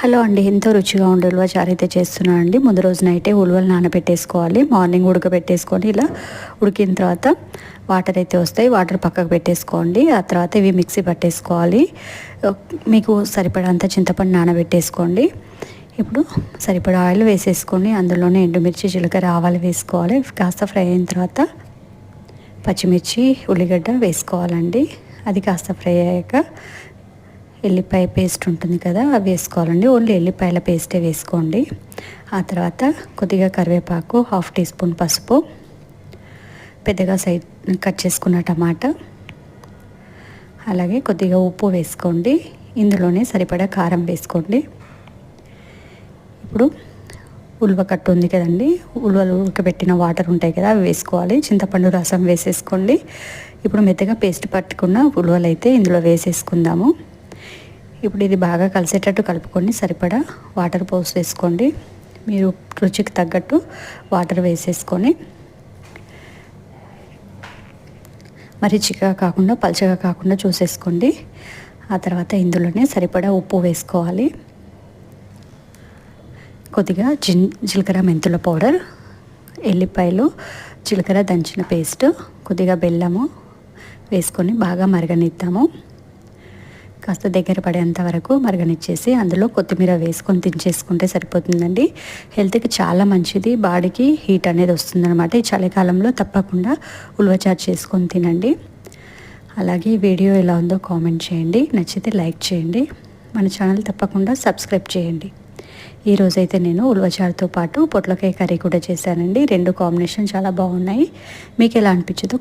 Hello అండి. ఎంతో రుచిగా ఉండే ఉలువ చారు అయితే చేస్తున్నాను అండి. ముందు రోజు నైటే ఉలవలు నానబెట్టేసుకోవాలి. మార్నింగ్ ఉడకబెట్టేసుకొని ఇలా ఉడికిన తర్వాత వాటర్ అయితే వస్తాయి. వాటర్ పక్కకు పెట్టేసుకోండి. ఆ తర్వాత ఇవి మిక్సీ పట్టేసుకోవాలి. మీకు సరిపడంత చింతపండు నానబెట్టేసుకోండి. ఇప్పుడు సరిపడా ఆయిల్ వేసేసుకొని అందులోనే ఎండుమిర్చి జీలకర్ర ఆవాలు వేసుకోవాలి. కాస్త ఫ్రై అయిన తర్వాత పచ్చిమిర్చి ఉల్లిగడ్డ వేసుకోవాలండి. అది కాస్త ఫ్రై అయ్యాక ఎల్లిపాయ పేస్ట్ ఉంటుంది కదా అవి వేసుకోవాలండి. ఓన్లీ ఎల్లిపాయల పేస్టే వేసుకోండి. ఆ తర్వాత కొద్దిగా కరివేపాకు హాఫ్ టీ స్పూన్ పసుపు పెద్దగా సైడ్ కట్ చేసుకున్న టమాటా అలాగే కొద్దిగా ఉప్పు వేసుకోండి. ఇందులోనే సరిపడా కారం వేసుకోండి. ఇప్పుడు ఉల్వ కట్టు ఉంది కదండి ఉల్వలు ఉడకబెట్టిన వాటర్ ఉంటాయి కదా అవి వేసుకోవాలి. చింతపండు రసం వేసేసుకోండి. ఇప్పుడు మెత్తగా పేస్ట్ పట్టుకున్న ఉల్వలు అయితే ఇందులో వేసేసుకుందాము. ఇప్పుడు ఇది బాగా కలిసేటట్టు కలుపుకొని సరిపడా వాటర్ పోసి వేసుకోండి. మీరు రుచికి తగ్గట్టు వాటర్ వేసేసుకొని మరి చిక్కగా కాకుండా పలచగా కాకుండా చూసేసుకోండి. ఆ తర్వాత ఇందులోనే సరిపడా ఉప్పు వేసుకోవాలి. కొద్దిగా జిన్ జీలకర్ర మెంతుల పౌడర్ ఎల్లిపాయలు జీలకర్ర దంచిన పేస్ట్ కొద్దిగా బెల్లము వేసుకొని బాగా మరగనిద్దాము. కాస్త దగ్గర పడేంత వరకు మరగనిచ్చేసి అందులో కొత్తిమీర వేసుకొని తినేసుకుంటే సరిపోతుందండి. హెల్త్కి చాలా మంచిది. బాడీకి హీట్ అనేది వస్తుందన్నమాట. ఈ చలికాలంలో తప్పకుండా ఉల్వచారు చేసుకొని తినండి. అలాగే వీడియో ఎలా ఉందో కామెంట్ చేయండి. నచ్చితే లైక్ చేయండి. మన ఛానల్ తప్పకుండా సబ్స్క్రైబ్ చేయండి. ఈరోజైతే నేను ఉల్వచారుతో పాటు పొట్లకాయ కర్రీ కూడా చేశానండి. రెండు కాంబినేషన్ చాలా బాగున్నాయి. మీకు ఎలా అనిపించదో